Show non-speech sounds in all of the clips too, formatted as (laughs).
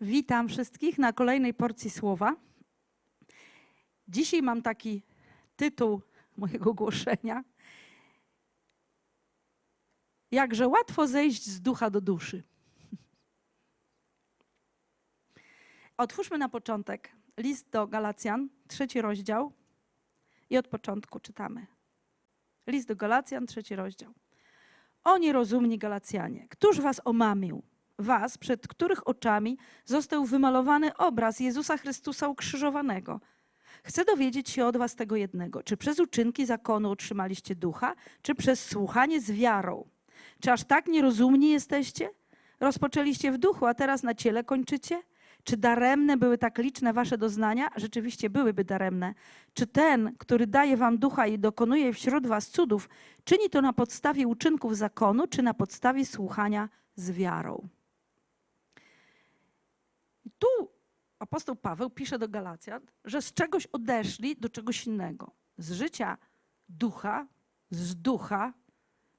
Witam wszystkich na kolejnej porcji słowa. Dzisiaj mam taki tytuł mojego głoszenia. Jakże łatwo zejść z ducha do duszy. Otwórzmy na początek list do Galacjan, trzeci rozdział i od początku czytamy. List do Galacjan, trzeci rozdział. O nierozumni Galacjanie, któż was omamił? Was, przed których oczami został wymalowany obraz Jezusa Chrystusa ukrzyżowanego. Chcę dowiedzieć się od was tego jednego. Czy przez uczynki zakonu otrzymaliście ducha, czy przez słuchanie z wiarą? Czy aż tak nierozumni jesteście? Rozpoczęliście w duchu, a teraz na ciele kończycie? Czy daremne były tak liczne wasze doznania? Rzeczywiście byłyby daremne. Czy ten, który daje wam ducha i dokonuje wśród was cudów, czyni to na podstawie uczynków zakonu, czy na podstawie słuchania z wiarą? I tu apostoł Paweł pisze do Galacjan, że z czegoś odeszli do czegoś innego. Z życia ducha, z ducha,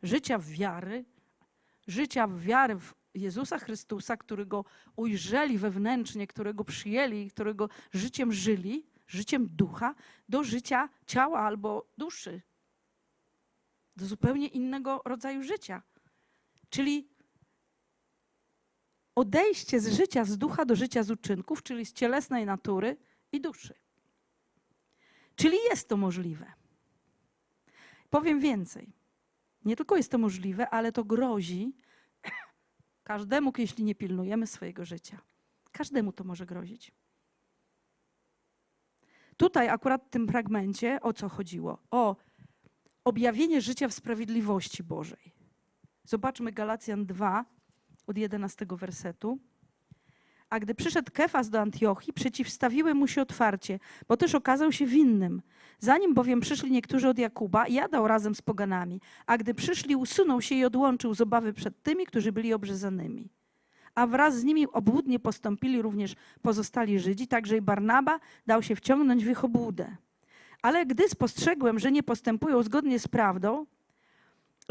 życia wiary, życia wiary w Jezusa Chrystusa, którego ujrzeli wewnętrznie, którego przyjęli, którego życiem żyli, życiem ducha, do życia ciała albo duszy. Do zupełnie innego rodzaju życia. Czyli odejście z życia z ducha do życia z uczynków, czyli z cielesnej natury i duszy. Czyli jest to możliwe. Powiem więcej. Nie tylko jest to możliwe, ale to grozi (coughs) każdemu, jeśli nie pilnujemy swojego życia. Każdemu to może grozić. Tutaj, akurat w tym fragmencie, o co chodziło? O objawienie życia w sprawiedliwości Bożej. Zobaczmy Galacjan 2, od 11 wersetu. A gdy przyszedł Kefas do Antiochii, przeciwstawiły mu się otwarcie, bo też okazał się winnym. Zanim bowiem przyszli niektórzy od Jakuba, jadał razem z poganami, a gdy przyszli, usunął się i odłączył z obawy przed tymi, którzy byli obrzezanymi. A wraz z nimi obłudnie postąpili również pozostali Żydzi, także i Barnaba dał się wciągnąć w ich obłudę. Ale gdy spostrzegłem, że nie postępują zgodnie z prawdą,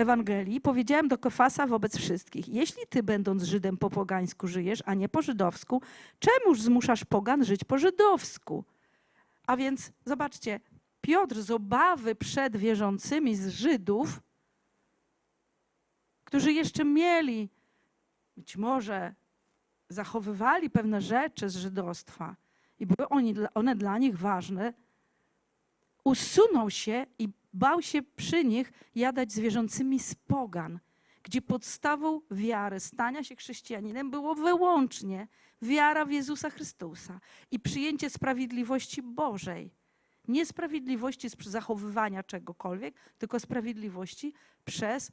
Ewangelii, powiedziałem do Kefasa wobec wszystkich: Jeśli ty, będąc Żydem, po pogańsku żyjesz, a nie po żydowsku, czemuż zmuszasz pogan żyć po żydowsku? A więc zobaczcie, Piotr z obawy przed wierzącymi z Żydów, którzy jeszcze mieli, być może zachowywali pewne rzeczy z żydostwa i były oni, one dla nich ważne, usunął się i bał się przy nich jadać z wierzącymi z pogan, gdzie podstawą wiary, stania się chrześcijaninem było wyłącznie wiara w Jezusa Chrystusa i przyjęcie sprawiedliwości Bożej. Nie sprawiedliwości z zachowywania czegokolwiek, tylko sprawiedliwości przez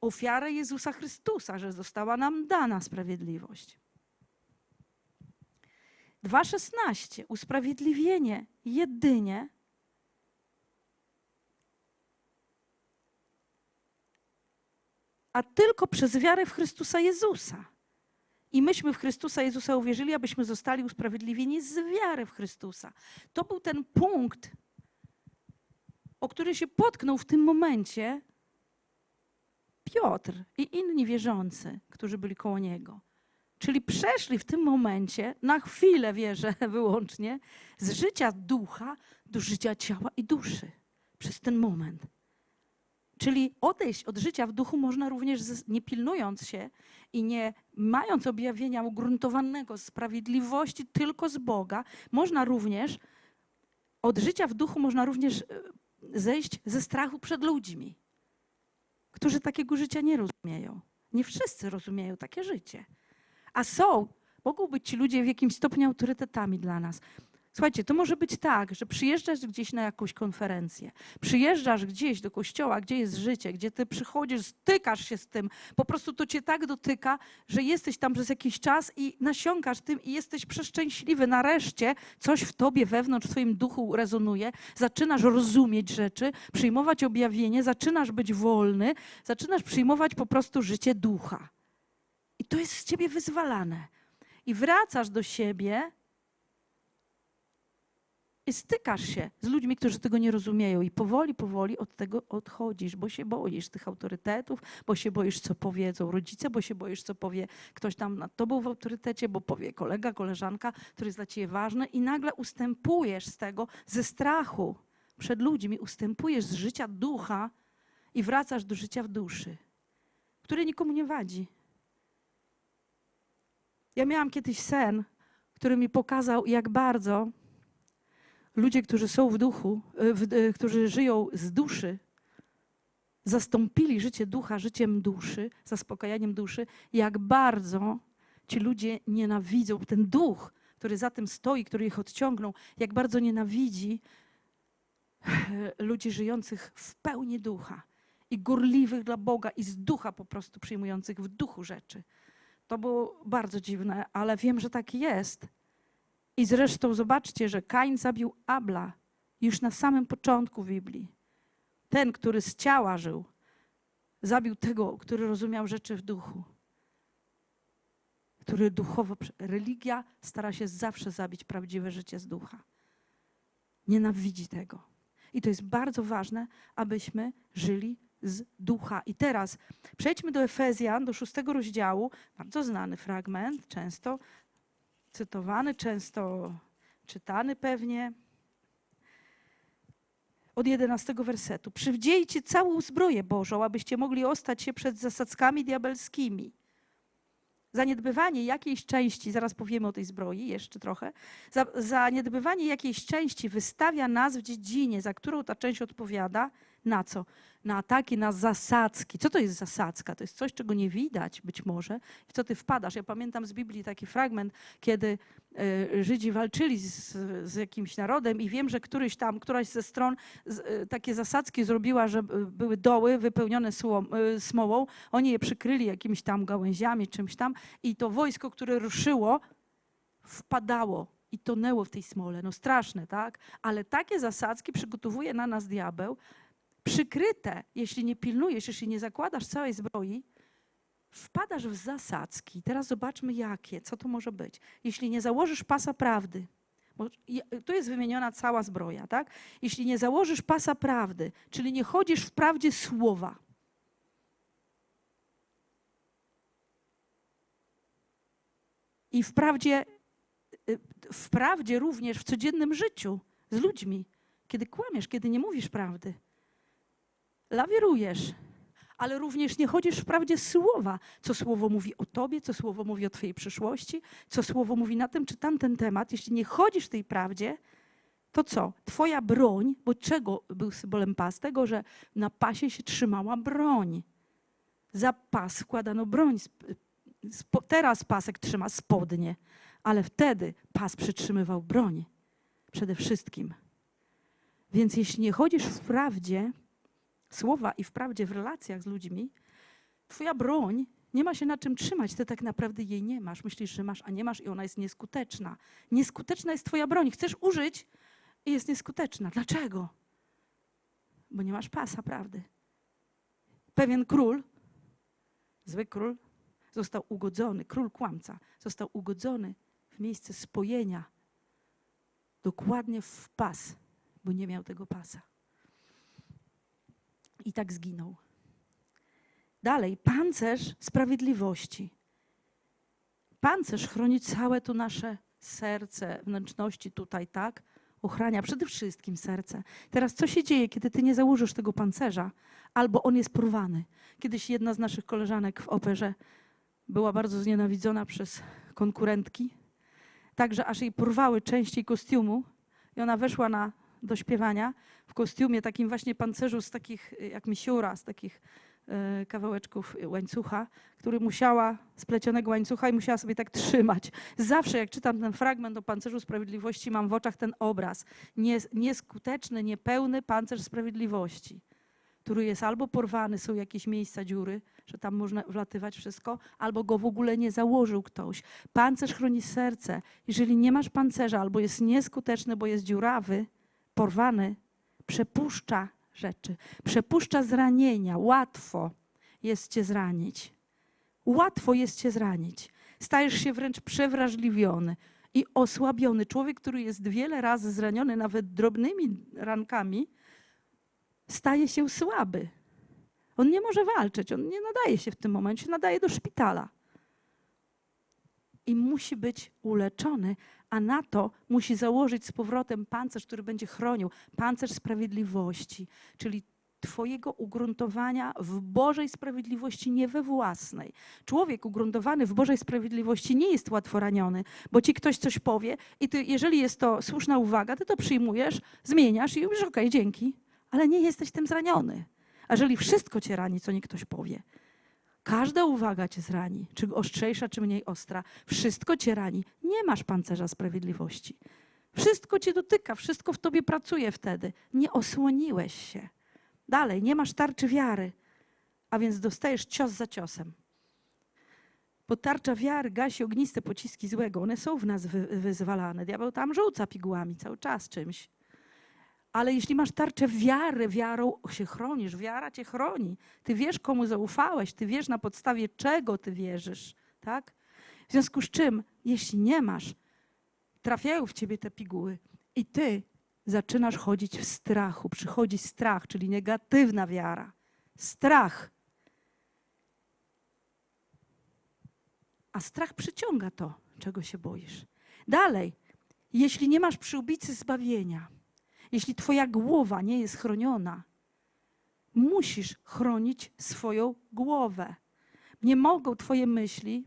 ofiarę Jezusa Chrystusa, że została nam dana sprawiedliwość. 2.16. Usprawiedliwienie jedynie a tylko przez wiarę w Chrystusa Jezusa. I myśmy w Chrystusa Jezusa uwierzyli, abyśmy zostali usprawiedliwieni z wiary w Chrystusa. To był ten punkt, o który się potknął w tym momencie Piotr i inni wierzący, którzy byli koło niego. Czyli przeszli w tym momencie, na chwilę wierzę (laughs) wyłącznie, z życia ducha do życia ciała i duszy. Przez ten moment. Czyli odejść od życia w duchu można również nie pilnując się i nie mając objawienia ugruntowanego sprawiedliwości tylko z Boga, można również od życia w duchu można również e, zejść ze strachu przed ludźmi, którzy takiego życia nie rozumieją. Nie wszyscy rozumieją takie życie. A są, mogą być ci ludzie w jakimś stopniu autorytetami dla nas. Słuchajcie, to może być tak, że przyjeżdżasz gdzieś na jakąś konferencję, przyjeżdżasz gdzieś do kościoła, gdzie jest życie, gdzie ty przychodzisz, stykasz się z tym, po prostu to cię tak dotyka, że jesteś tam przez jakiś czas i nasiąkasz tym i jesteś przeszczęśliwy. Nareszcie coś w tobie wewnątrz, w twoim duchu rezonuje, zaczynasz rozumieć rzeczy, przyjmować objawienie, zaczynasz być wolny, zaczynasz przyjmować po prostu życie ducha. I to jest z ciebie wyzwalane. I wracasz do siebie I stykasz się z ludźmi, którzy tego nie rozumieją, i powoli, powoli od tego odchodzisz, bo się boisz tych autorytetów, bo się boisz, co powiedzą rodzice, bo się boisz, co powie ktoś tam nad tobą w autorytecie, bo powie kolega, koleżanka, który jest dla ciebie ważny, i nagle ustępujesz z tego ze strachu przed ludźmi, ustępujesz z życia ducha i wracasz do życia w duszy, które nikomu nie wadzi. Ja miałam kiedyś sen, który mi pokazał, jak bardzo ludzie, którzy są w duchu, e, w, e, którzy żyją z duszy, zastąpili życie ducha życiem duszy, zaspokajaniem duszy, jak bardzo ci ludzie nienawidzą, ten duch, który za tym stoi, który ich odciągnął, jak bardzo nienawidzi e, ludzi żyjących w pełni ducha i gorliwych dla Boga i z ducha po prostu przyjmujących w duchu rzeczy. To było bardzo dziwne, ale wiem, że tak jest. I zresztą zobaczcie, że Kain zabił Abla już na samym początku Biblii. Ten, który z ciała żył, zabił tego, który rozumiał rzeczy w duchu. Który duchowo. Religia stara się zawsze zabić prawdziwe życie z ducha. Nienawidzi tego. I to jest bardzo ważne, abyśmy żyli z ducha. I teraz przejdźmy do Efezjan, do szóstego rozdziału. Bardzo znany fragment, często cytowany, często czytany pewnie. Od jedenastego wersetu. Przywdziejcie całą zbroję Bożą, abyście mogli ostać się przed zasadzkami diabelskimi. Zaniedbywanie jakiejś części, zaraz powiemy o tej zbroi jeszcze trochę, za, zaniedbywanie jakiejś części wystawia nas w dziedzinie, za którą ta część odpowiada, na co? Na ataki, na zasadzki. Co to jest zasadzka? To jest coś, czego nie widać być może. W co ty wpadasz? Ja pamiętam z Biblii taki fragment, kiedy y, Żydzi walczyli z, z, jakimś narodem i wiem, że któryś tam, któraś ze stron y, takie zasadzki zrobiła, że były doły wypełnione y, smołą. Oni je przykryli jakimiś tam gałęziami, czymś tam i to wojsko, które ruszyło, wpadało i tonęło w tej smole. No straszne, tak? Ale takie zasadzki przygotowuje na nas diabeł, przykryte, jeśli nie pilnujesz, jeśli nie zakładasz całej zbroi, wpadasz w zasadzki. Teraz zobaczmy jakie, co to może być. Jeśli nie założysz pasa prawdy, bo tu jest wymieniona cała zbroja, tak? Jeśli nie założysz pasa prawdy, czyli nie chodzisz w prawdzie słowa, i w prawdzie, y, w prawdzie również w codziennym życiu z ludźmi, kiedy kłamiesz, kiedy nie mówisz prawdy, lawirujesz, ale również nie chodzisz w prawdzie słowa, co słowo mówi o tobie, co słowo mówi o twojej przyszłości, co słowo mówi na tym czy tamten temat. Jeśli nie chodzisz w tej prawdzie, to co? Twoja broń, bo czego był symbolem pas? Tego, że na pasie się trzymała broń. Za pas wkładano broń. Teraz pasek trzyma spodnie, ale wtedy pas przytrzymywał broń przede wszystkim. Więc jeśli nie chodzisz w prawdzie, słowa i wprawdzie w relacjach z ludźmi, twoja broń nie ma się na czym trzymać. Ty tak naprawdę jej nie masz. Myślisz, że masz, a nie masz i ona jest nieskuteczna. Nieskuteczna jest twoja broń. Chcesz użyć i jest nieskuteczna. Dlaczego? Bo nie masz pasa prawdy. Pewien król, zły król, został ugodzony, król kłamca, został ugodzony w miejsce spojenia dokładnie w pas, bo nie miał tego pasa i tak zginął. Dalej, pancerz sprawiedliwości. Pancerz chroni całe to nasze serce, wnętrzności tutaj, tak? Ochrania przede wszystkim serce. Teraz co się dzieje, kiedy ty nie założysz tego pancerza, albo on jest porwany? Kiedyś jedna z naszych koleżanek w operze była bardzo znienawidzona przez konkurentki, także aż jej porwały części kostiumu i ona weszła na do śpiewania w kostiumie, takim właśnie pancerzu z takich, y, jak misiura, z takich y, kawałeczków łańcucha, który musiała, splecionego łańcucha i musiała sobie tak trzymać. Zawsze jak czytam ten fragment o pancerzu sprawiedliwości, mam w oczach ten obraz. nieskuteczny, niepełny pancerz sprawiedliwości, który jest albo porwany, są jakieś miejsca dziury, że tam można wlatywać wszystko, albo go w ogóle nie założył ktoś. Pancerz chroni serce. Jeżeli nie masz pancerza, albo jest nieskuteczny, bo jest dziurawy, porwany, przepuszcza rzeczy, przepuszcza zranienia. Łatwo jest cię zranić. Łatwo jest cię zranić. Stajesz się wręcz przewrażliwiony i osłabiony. Człowiek, który jest wiele razy zraniony, nawet drobnymi rankami, staje się słaby. On nie może walczyć, on nie nadaje się w tym momencie, nadaje do szpitala. I musi być uleczony, a na to musi założyć z powrotem pancerz, który będzie chronił pancerz sprawiedliwości, czyli Twojego ugruntowania w Bożej sprawiedliwości, nie we własnej. Człowiek ugruntowany w Bożej sprawiedliwości nie jest łatwo raniony, bo ci ktoś coś powie i ty, jeżeli jest to słuszna uwaga, ty to przyjmujesz, zmieniasz i mówisz, okej, dzięki, ale nie jesteś tym zraniony. A jeżeli wszystko cię rani, co nie ktoś powie, każda uwaga cię zrani, czy ostrzejsza, czy mniej ostra, wszystko cię rani, nie masz pancerza sprawiedliwości. Wszystko cię dotyka, wszystko w tobie pracuje wtedy. Nie osłoniłeś się. Dalej, nie masz tarczy wiary, a więc dostajesz cios za ciosem. Bo tarcza wiary gasi ogniste pociski złego. One są w nas wy, wyzwalane. Diabeł tam rzuca pigułami cały czas czymś. Ale jeśli masz tarczę wiary, wiarą się chronisz, wiara cię chroni. Ty wiesz, komu zaufałeś, ty wiesz, na podstawie czego ty wierzysz. Tak? W związku z czym, jeśli nie masz, trafiają w ciebie te piguły i ty zaczynasz chodzić w strachu. Przychodzi strach, czyli negatywna wiara. Strach. A strach przyciąga to, czego się boisz. Dalej, jeśli nie masz przyłbicy zbawienia, jeśli twoja głowa nie jest chroniona, musisz chronić swoją głowę. Nie mogą twoje myśli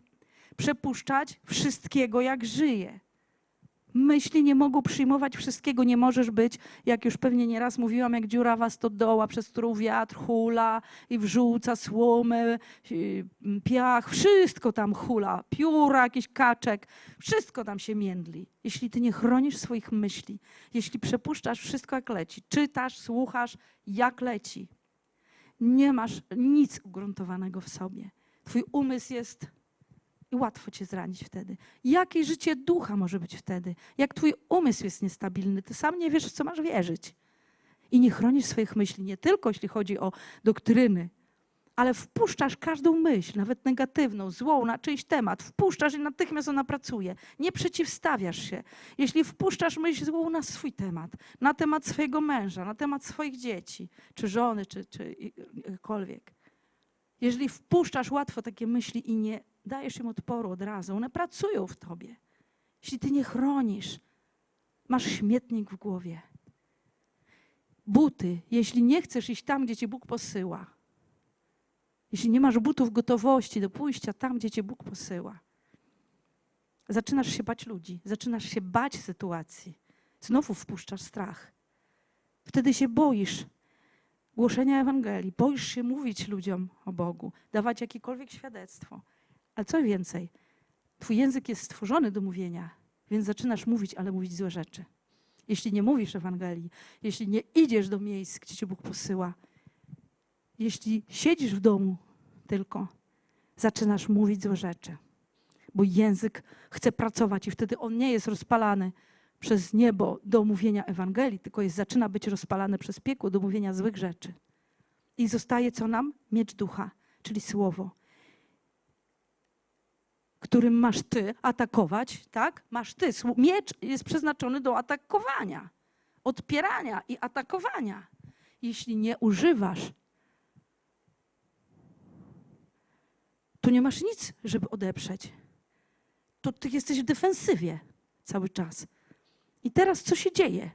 przepuszczać wszystkiego, jak żyje. Myśli nie mogą przyjmować wszystkiego. Nie możesz być, jak już pewnie nieraz mówiłam, jak dziurawa stodoła, przez którą wiatr hula i wrzuca słomę, yy, piach, wszystko tam hula, pióra, jakiś kaczek, wszystko tam się międli. Jeśli ty nie chronisz swoich myśli, jeśli przepuszczasz wszystko jak leci, czytasz, słuchasz, jak leci, nie masz nic ugruntowanego w sobie. Twój umysł jest i łatwo cię zranić wtedy. Jakie życie ducha może być wtedy? Jak twój umysł jest niestabilny, ty sam nie wiesz, w co masz wierzyć. I nie chronisz swoich myśli, nie tylko jeśli chodzi o doktryny, ale wpuszczasz każdą myśl, nawet negatywną, złą, na czyjś temat. Wpuszczasz i natychmiast ona pracuje. Nie przeciwstawiasz się. Jeśli wpuszczasz myśl złą na swój temat, na temat swojego męża, na temat swoich dzieci, czy żony, czy, czy jakkolwiek. Jeżeli wpuszczasz łatwo takie myśli i nie dajesz im odporu od razu, one pracują w tobie. Jeśli ty nie chronisz, masz śmietnik w głowie. Buty, jeśli nie chcesz iść tam, gdzie cię Bóg posyła, jeśli nie masz butów gotowości do pójścia tam, gdzie cię Bóg posyła, zaczynasz się bać ludzi, zaczynasz się bać sytuacji, znowu wpuszczasz strach. Wtedy się boisz głoszenia Ewangelii, boisz się mówić ludziom o Bogu, dawać jakiekolwiek świadectwo. Ale co więcej, twój język jest stworzony do mówienia, więc zaczynasz mówić, ale mówić złe rzeczy. Jeśli nie mówisz Ewangelii, jeśli nie idziesz do miejsc, gdzie cię Bóg posyła, jeśli siedzisz w domu tylko, zaczynasz mówić złe rzeczy. Bo język chce pracować i wtedy on nie jest rozpalany przez niebo do mówienia Ewangelii, tylko jest, zaczyna być rozpalany przez piekło do mówienia złych rzeczy. I zostaje co nam? Miecz ducha, czyli słowo którym masz ty atakować, tak? Masz ty. Miecz jest przeznaczony do atakowania, odpierania i atakowania. Jeśli nie używasz, to nie masz nic, żeby odeprzeć. To ty jesteś w defensywie cały czas. I teraz co się dzieje?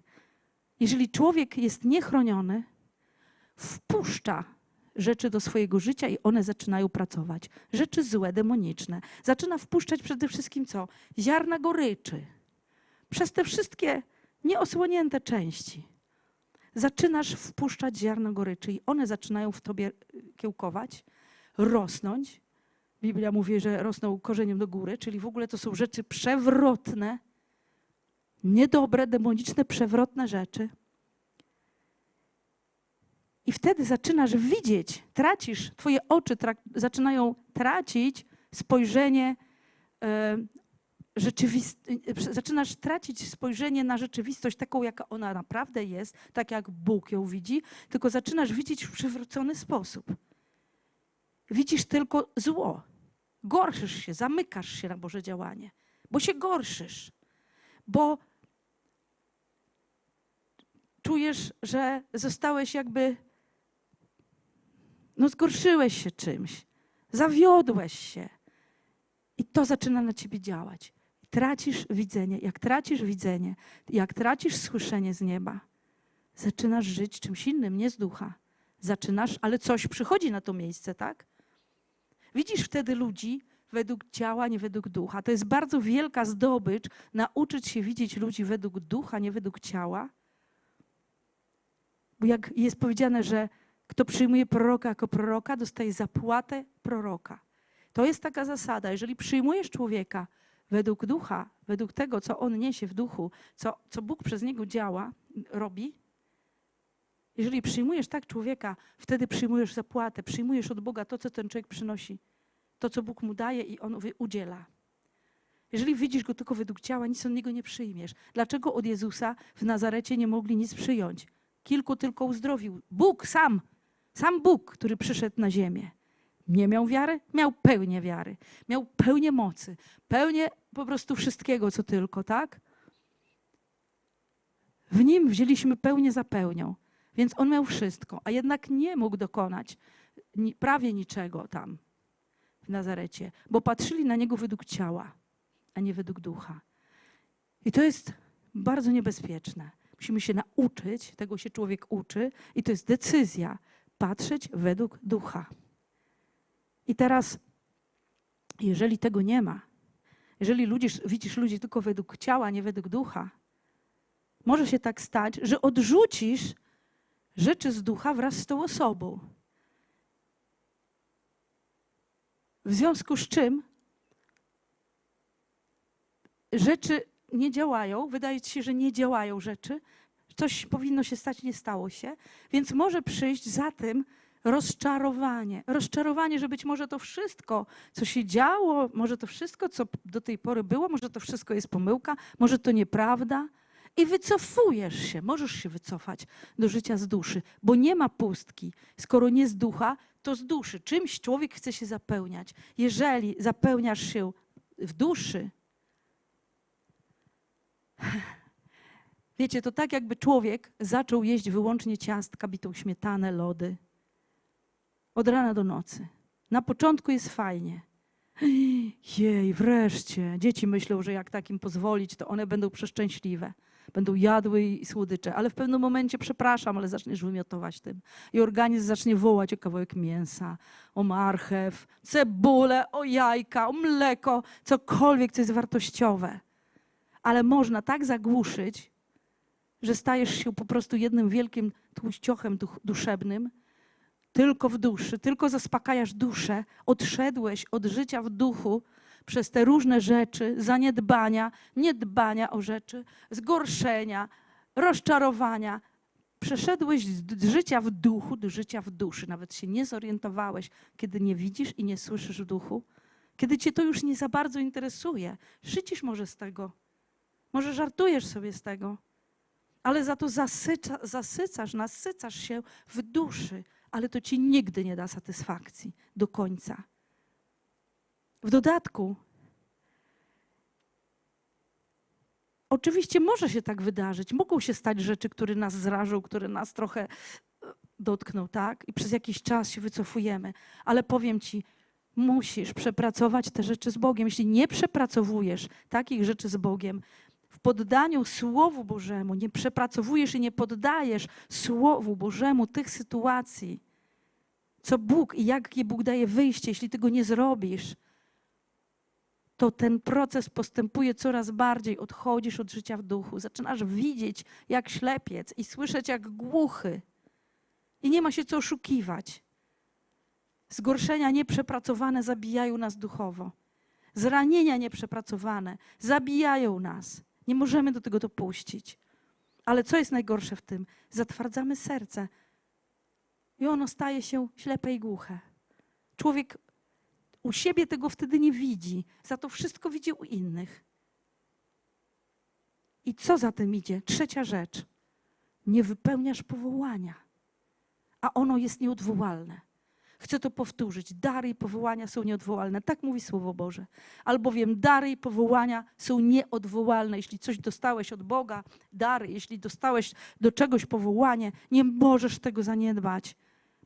Jeżeli człowiek jest niechroniony, wpuszcza rzeczy do swojego życia i one zaczynają pracować. Rzeczy złe, demoniczne. Zaczyna wpuszczać przede wszystkim co? Ziarna goryczy. Przez te wszystkie nieosłonięte części. Zaczynasz wpuszczać ziarna goryczy i one zaczynają w tobie kiełkować, rosnąć. Biblia mówi, że rosną korzeniem do góry, czyli w ogóle to są rzeczy przewrotne, niedobre, demoniczne, przewrotne rzeczy i wtedy zaczynasz widzieć, tracisz, twoje oczy tra zaczynają tracić spojrzenie e, zaczynasz tracić spojrzenie na rzeczywistość taką, jaka ona naprawdę jest, tak jak Bóg ją widzi, tylko zaczynasz widzieć w przywrócony sposób. Widzisz tylko zło. Gorszysz się, zamykasz się na Boże działanie, bo się gorszysz. bo czujesz, że zostałeś jakby, no zgorszyłeś się czymś, zawiodłeś się. I to zaczyna na ciebie działać. Tracisz widzenie. Jak tracisz widzenie, jak tracisz słyszenie z nieba, zaczynasz żyć czymś innym, nie z ducha. Zaczynasz, ale coś przychodzi na to miejsce, tak? Widzisz wtedy ludzi według ciała, nie według ducha. To jest bardzo wielka zdobycz, nauczyć się widzieć ludzi według ducha, nie według ciała. Bo jak jest powiedziane, że kto przyjmuje proroka jako proroka, dostaje zapłatę proroka. To jest taka zasada. Jeżeli przyjmujesz człowieka według ducha, według tego, co on niesie w duchu, co, co Bóg przez niego działa, robi, jeżeli przyjmujesz tak człowieka, wtedy przyjmujesz zapłatę, przyjmujesz od Boga to, co ten człowiek przynosi, to, co Bóg mu daje i on udziela. Jeżeli widzisz go tylko według ciała, nic od niego nie przyjmiesz. Dlaczego od Jezusa w Nazarecie nie mogli nic przyjąć? Kilku tylko uzdrowił. Bóg sam, sam Bóg, który przyszedł na ziemię. Nie miał wiary? Miał pełnię wiary. Miał pełnię mocy. Pełnię po prostu wszystkiego, co tylko, tak? W nim wzięliśmy pełnię za pełnią. Więc on miał wszystko, a jednak nie mógł dokonać prawie niczego tam w Nazarecie, bo patrzyli na niego według ciała, a nie według ducha. I to jest bardzo niebezpieczne. Musimy się nauczyć, tego się człowiek uczy, i to jest decyzja patrzeć według ducha. I teraz, jeżeli tego nie ma, jeżeli ludzisz, widzisz ludzi tylko według ciała, nie według ducha, może się tak stać, że odrzucisz rzeczy z ducha wraz z tą osobą. W związku z czym rzeczy nie działają, wydaje ci się, że nie działają rzeczy, coś powinno się stać, nie stało się, więc może przyjść za tym rozczarowanie. Rozczarowanie, że być może to wszystko, co się działo, może to wszystko, co do tej pory było, może to wszystko jest pomyłka, może to nieprawda. I wycofujesz się, możesz się wycofać do życia z duszy, bo nie ma pustki. Skoro nie z ducha, to z duszy. Czymś człowiek chce się zapełniać. Jeżeli zapełniasz się w duszy, wiecie, to tak jakby człowiek zaczął jeść wyłącznie ciastka, bitą śmietanę, lody. Od rana do nocy. Na początku jest fajnie. Jej, wreszcie. Dzieci myślą, że jak takim pozwolić, to one będą przeszczęśliwe. Będą jadły i słodycze, ale w pewnym momencie, przepraszam, ale zaczniesz wymiotować tym. I organizm zacznie wołać o kawałek mięsa, o marchew, cebulę, o jajka, o mleko, cokolwiek, co jest wartościowe. Ale można tak zagłuszyć, że stajesz się po prostu jednym wielkim tłuściochem duszebnym, tylko w duszy, tylko zaspokajasz duszę, odszedłeś od życia w duchu przez te różne rzeczy, zaniedbania, niedbania o rzeczy, zgorszenia, rozczarowania. Przeszedłeś z życia w duchu do życia w duszy. Nawet się nie zorientowałeś, kiedy nie widzisz i nie słyszysz w duchu, kiedy cię to już nie za bardzo interesuje. Szycisz może z tego, może żartujesz sobie z tego, ale za to zasyca, zasycasz, nasycasz się w duszy, ale to ci nigdy nie da satysfakcji do końca. W dodatku, oczywiście może się tak wydarzyć, mogą się stać rzeczy, które nas zrażą, które nas trochę e, dotkną, tak? I przez jakiś czas się wycofujemy, ale powiem ci, musisz przepracować te rzeczy z Bogiem. Jeśli nie przepracowujesz takich rzeczy z Bogiem, w poddaniu Słowu Bożemu, nie przepracowujesz i nie poddajesz Słowu Bożemu tych sytuacji, co Bóg i jakie Bóg daje wyjście, jeśli tego nie zrobisz, to ten proces postępuje coraz bardziej. Odchodzisz od życia w duchu, zaczynasz widzieć jak ślepiec i słyszeć jak głuchy. I nie ma się co oszukiwać. Zgorszenia nieprzepracowane zabijają nas duchowo. Zranienia nieprzepracowane zabijają nas. Nie możemy do tego dopuścić. Ale co jest najgorsze w tym? Zatwardzamy serce i ono staje się ślepe i głuche. Człowiek u siebie tego wtedy nie widzi, za to wszystko widzi u innych. I co za tym idzie? Trzecia rzecz. Nie wypełniasz powołania, a ono jest nieodwołalne. Chcę to powtórzyć. Dary i powołania są nieodwołalne. Tak mówi Słowo Boże. Albowiem dary i powołania są nieodwołalne. Jeśli coś dostałeś od Boga, dary, jeśli dostałeś do czegoś powołanie, nie możesz tego zaniedbać,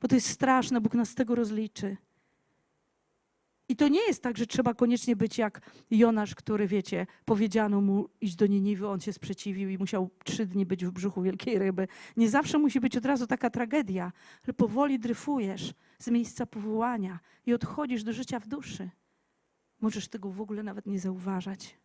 bo to jest straszne. Bóg nas z tego rozliczy. I to nie jest tak, że trzeba koniecznie być jak Jonasz, który, wiecie, powiedziano mu iść do Niniwy, on się sprzeciwił i musiał trzy dni być w brzuchu wielkiej ryby. Nie zawsze musi być od razu taka tragedia, ale powoli dryfujesz z miejsca powołania i odchodzisz do życia w duszy. Możesz tego w ogóle nawet nie zauważać.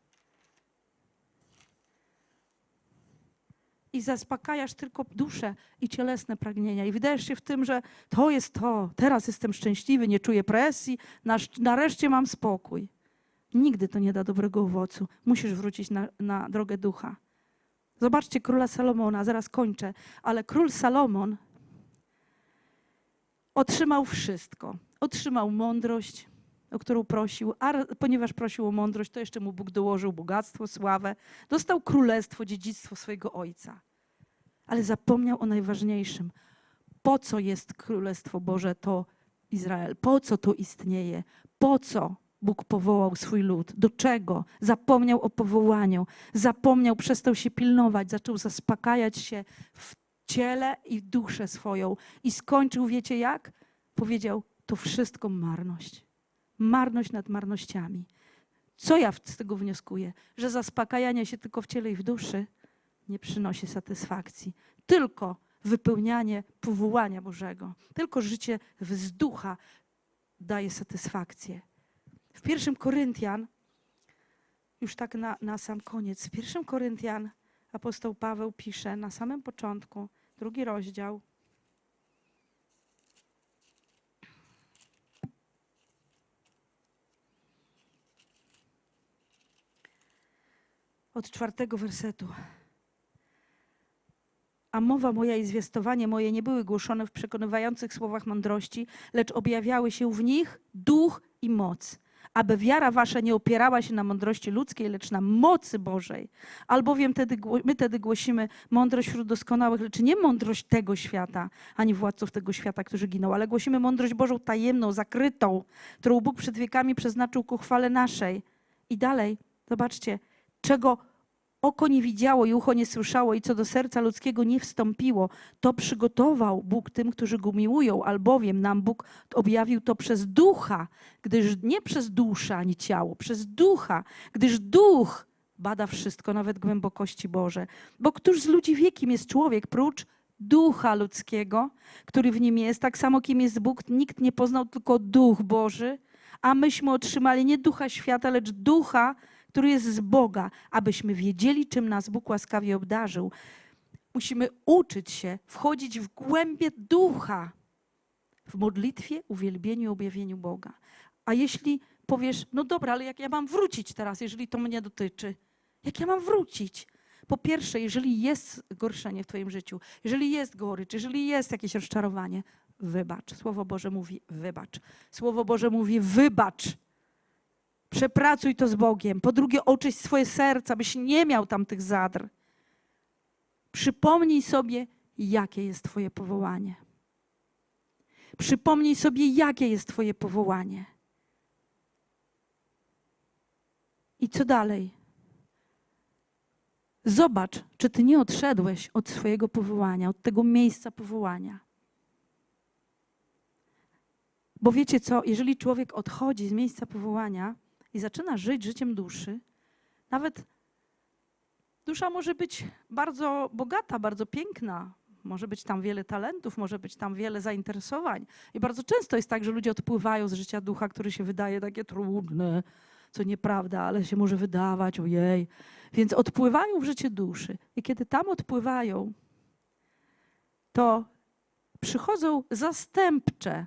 I zaspokajasz tylko duszę i cielesne pragnienia. I wydajesz się w tym, że to jest to, teraz jestem szczęśliwy, nie czuję presji, nareszcie mam spokój. Nigdy to nie da dobrego owocu. Musisz wrócić na, na drogę ducha. Zobaczcie króla Salomona, zaraz kończę, ale król Salomon otrzymał wszystko. Otrzymał mądrość, o którą prosił, a ponieważ prosił o mądrość, to jeszcze mu Bóg dołożył bogactwo, sławę. Dostał królestwo, dziedzictwo swojego ojca. Ale zapomniał o najważniejszym. Po co jest Królestwo Boże to Izrael? Po co to istnieje? Po co Bóg powołał swój lud? Do czego? Zapomniał o powołaniu. Zapomniał, przestał się pilnować, zaczął zaspokajać się w ciele i duszę swoją. I skończył, wiecie jak? Powiedział, to wszystko marność. Marność nad marnościami. Co ja z tego wnioskuję? Że zaspokajanie się tylko w ciele i w duszy nie przynosi satysfakcji. Tylko wypełnianie powołania Bożego, tylko życie z ducha daje satysfakcję. W pierwszym Koryntian, już tak na, na sam koniec, w pierwszym Koryntian apostoł Paweł pisze na samym początku, drugi rozdział, od czwartego wersetu. A mowa moja i zwiastowanie moje nie były głoszone w przekonywających słowach mądrości, lecz objawiały się w nich duch i moc, aby wiara wasza nie opierała się na mądrości ludzkiej, lecz na mocy Bożej. Albowiem tedy, my tedy głosimy mądrość wśród doskonałych, lecz nie mądrość tego świata, ani władców tego świata, którzy giną, ale głosimy mądrość Bożą tajemną, zakrytą, którą Bóg przed wiekami przeznaczył ku chwale naszej. I dalej, zobaczcie, czego oko nie widziało i ucho nie słyszało i co do serca ludzkiego nie wstąpiło, to przygotował Bóg tym, którzy go miłują, albowiem nam Bóg objawił to przez ducha, gdyż nie przez duszę ani ciało, przez ducha, gdyż duch bada wszystko, nawet głębokości Boże. Bo któż z ludzi wie, kim jest człowiek, prócz ducha ludzkiego, który w nim jest, tak samo kim jest Bóg, nikt nie poznał, tylko duch Boży, a myśmy otrzymali nie ducha świata, lecz ducha, który jest z Boga, abyśmy wiedzieli, czym nas Bóg łaskawie obdarzył. Musimy uczyć się wchodzić w głębie ducha w modlitwie, uwielbieniu objawieniu Boga. A jeśli powiesz, no dobra, ale jak ja mam wrócić teraz, jeżeli to mnie dotyczy? Jak ja mam wrócić? Po pierwsze, jeżeli jest zgorszenie w Twoim życiu, jeżeli jest gorycz, jeżeli jest jakieś rozczarowanie, wybacz. Słowo Boże mówi wybacz. Słowo Boże mówi wybacz. Przepracuj to z Bogiem. Po drugie, oczyść swoje serca, byś nie miał tam tych zadr. Przypomnij sobie, jakie jest Twoje powołanie. Przypomnij sobie, jakie jest Twoje powołanie. I co dalej? Zobacz, czy Ty nie odszedłeś od swojego powołania, od tego miejsca powołania. Bo wiecie co, jeżeli człowiek odchodzi z miejsca powołania i zaczyna żyć życiem duszy, nawet dusza może być bardzo bogata, bardzo piękna, może być tam wiele talentów, może być tam wiele zainteresowań. I bardzo często jest tak, że ludzie odpływają z życia ducha, który się wydaje takie trudne, co nieprawda, ale się może wydawać, ojej. Więc odpływają w życie duszy. I kiedy tam odpływają, to przychodzą zastępcze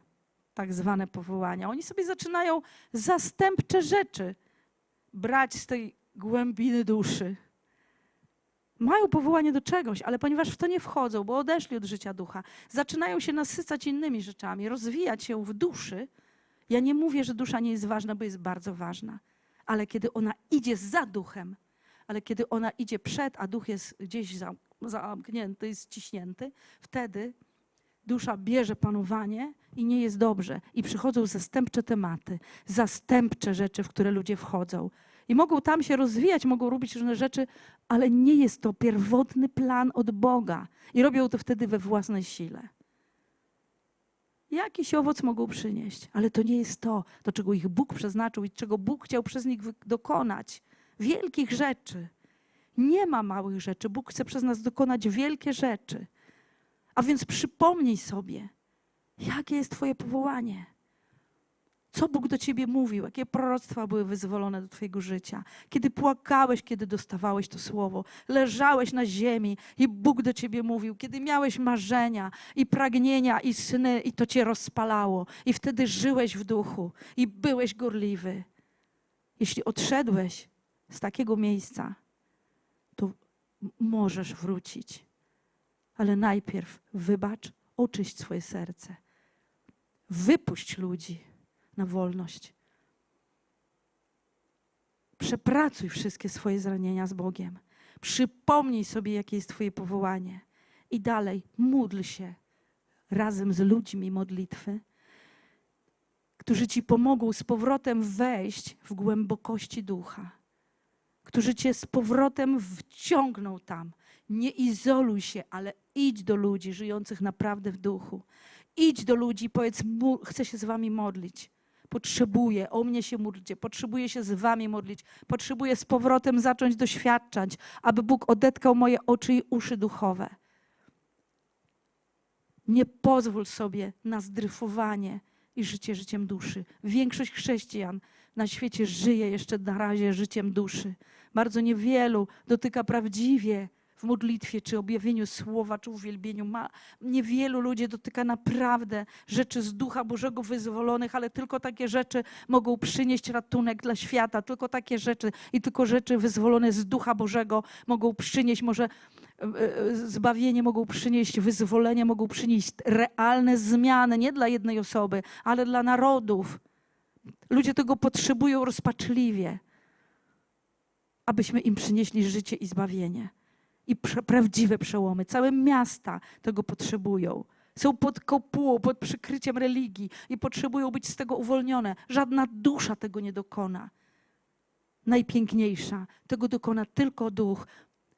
tak zwane powołania. Oni sobie zaczynają zastępcze rzeczy brać z tej głębiny duszy. Mają powołanie do czegoś, ale ponieważ w to nie wchodzą, bo odeszli od życia ducha, zaczynają się nasycać innymi rzeczami, rozwijać się w duszy. Ja nie mówię, że dusza nie jest ważna, bo jest bardzo ważna, ale kiedy ona idzie za duchem, ale kiedy ona idzie przed, a duch jest gdzieś zam- zamknięty, jest ściśnięty, wtedy dusza bierze panowanie i nie jest dobrze. I przychodzą zastępcze tematy, zastępcze rzeczy, w które ludzie wchodzą. I mogą tam się rozwijać, mogą robić różne rzeczy, ale nie jest to pierwotny plan od Boga. I robią to wtedy we własnej sile. Jakiś owoc mogą przynieść, ale to nie jest to, do czego ich Bóg przeznaczył i czego Bóg chciał przez nich dokonać. Wielkich rzeczy. Nie ma małych rzeczy. Bóg chce przez nas dokonać wielkie rzeczy. A więc przypomnij sobie, jakie jest Twoje powołanie. Co Bóg do ciebie mówił? Jakie proroctwa były wyzwolone do Twojego życia? Kiedy płakałeś, kiedy dostawałeś to słowo, leżałeś na ziemi i Bóg do ciebie mówił, kiedy miałeś marzenia i pragnienia i sny, i to cię rozpalało, i wtedy żyłeś w duchu i byłeś gorliwy. Jeśli odszedłeś z takiego miejsca, to możesz wrócić, ale najpierw wybacz, oczyść swoje serce. Wypuść ludzi na wolność. Przepracuj wszystkie swoje zranienia z Bogiem. Przypomnij sobie, jakie jest Twoje powołanie. I dalej módl się razem z ludźmi modlitwy, którzy Ci pomogą z powrotem wejść w głębokości ducha, którzy Cię z powrotem wciągną tam. Nie izoluj się, ale idź do ludzi żyjących naprawdę w duchu. Idź do ludzi, powiedz, chcę się z Wami modlić. Potrzebuję, o mnie się módlcie, potrzebuję się z Wami modlić, potrzebuję z powrotem zacząć doświadczać, aby Bóg odetkał moje oczy i uszy duchowe. Nie pozwól sobie na zdryfowanie i życie życiem duszy. Większość chrześcijan na świecie żyje jeszcze na razie życiem duszy. Bardzo niewielu dotyka prawdziwie w modlitwie, czy objawieniu słowa, czy uwielbieniu. Ma, niewielu ludzi dotyka naprawdę rzeczy z Ducha Bożego wyzwolonych, ale tylko takie rzeczy mogą przynieść ratunek dla świata. Tylko takie rzeczy i tylko rzeczy wyzwolone z Ducha Bożego mogą przynieść może e, e, zbawienie, mogą przynieść wyzwolenie, mogą przynieść realne zmiany, nie dla jednej osoby, ale dla narodów. Ludzie tego potrzebują rozpaczliwie, abyśmy im przynieśli życie i zbawienie. I prawdziwe przełomy. Całe miasta tego potrzebują. Są pod kopułą, pod przykryciem religii i potrzebują być z tego uwolnione. Żadna dusza tego nie dokona. Najpiękniejsza. Tego dokona tylko Duch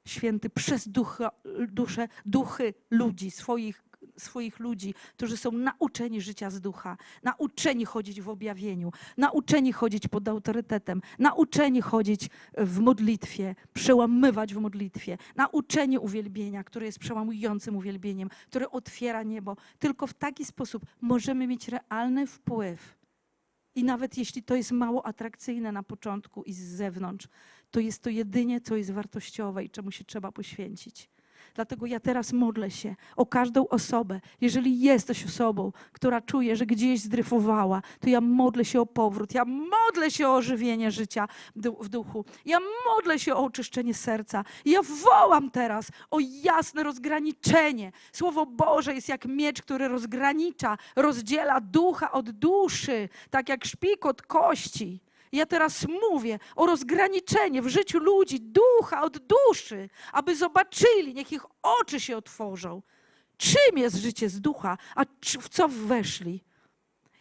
Święty przez ducha, dusze, duchy ludzi, swoich, swoich ludzi, którzy są nauczeni życia z ducha, nauczeni chodzić w objawieniu, nauczeni chodzić pod autorytetem, nauczeni chodzić w modlitwie, przełamywać w modlitwie, nauczeni uwielbienia, które jest przełamującym uwielbieniem, które otwiera niebo. Tylko w taki sposób możemy mieć realny wpływ. I nawet jeśli to jest mało atrakcyjne na początku i z zewnątrz, to jest to jedynie, co jest wartościowe i czemu się trzeba poświęcić. Dlatego ja teraz modlę się o każdą osobę. Jeżeli jesteś osobą, która czuje, że gdzieś zdryfowała, to ja modlę się o powrót. Ja modlę się o ożywienie życia w duchu. Ja modlę się o oczyszczenie serca. Ja wołam teraz o jasne rozgraniczenie. Słowo Boże jest jak miecz, który rozgranicza, rozdziela ducha od duszy, tak jak szpik od kości. Ja teraz mówię o rozgraniczenie w życiu ludzi ducha od duszy, aby zobaczyli, niech ich oczy się otworzą. Czym jest życie z ducha, a w co weszli?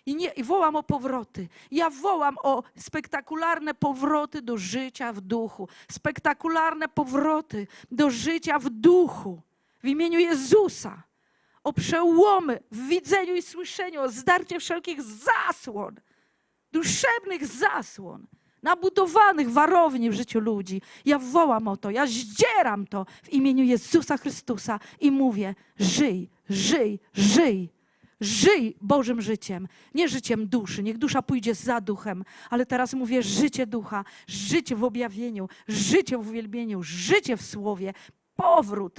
I, nie, I wołam o powroty. Ja wołam o spektakularne powroty do życia w duchu. Spektakularne powroty do życia w duchu. W imieniu Jezusa. O przełomy w widzeniu i słyszeniu, o zdarcie wszelkich zasłon duszewnych zasłon, nabudowanych warowni w życiu ludzi. Ja wołam o to, ja zdzieram to w imieniu Jezusa Chrystusa i mówię: żyj, żyj, żyj. Żyj Bożym życiem, nie życiem duszy. Niech dusza pójdzie za duchem, ale teraz mówię życie ducha, życie w objawieniu, życie w uwielbieniu, życie w słowie, powrót,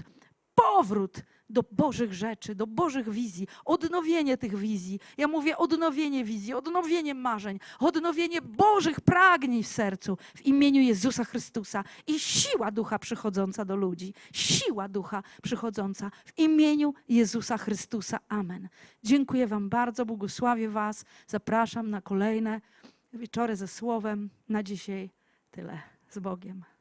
powrót do Bożych rzeczy, do Bożych wizji, odnowienie tych wizji. Ja mówię odnowienie wizji, odnowienie marzeń, odnowienie Bożych pragnień w sercu w imieniu Jezusa Chrystusa i siła ducha przychodząca do ludzi, siła ducha przychodząca w imieniu Jezusa Chrystusa. Amen. Dziękuję Wam bardzo, błogosławię Was, zapraszam na kolejne wieczory ze Słowem. Na dzisiaj tyle. Z Bogiem.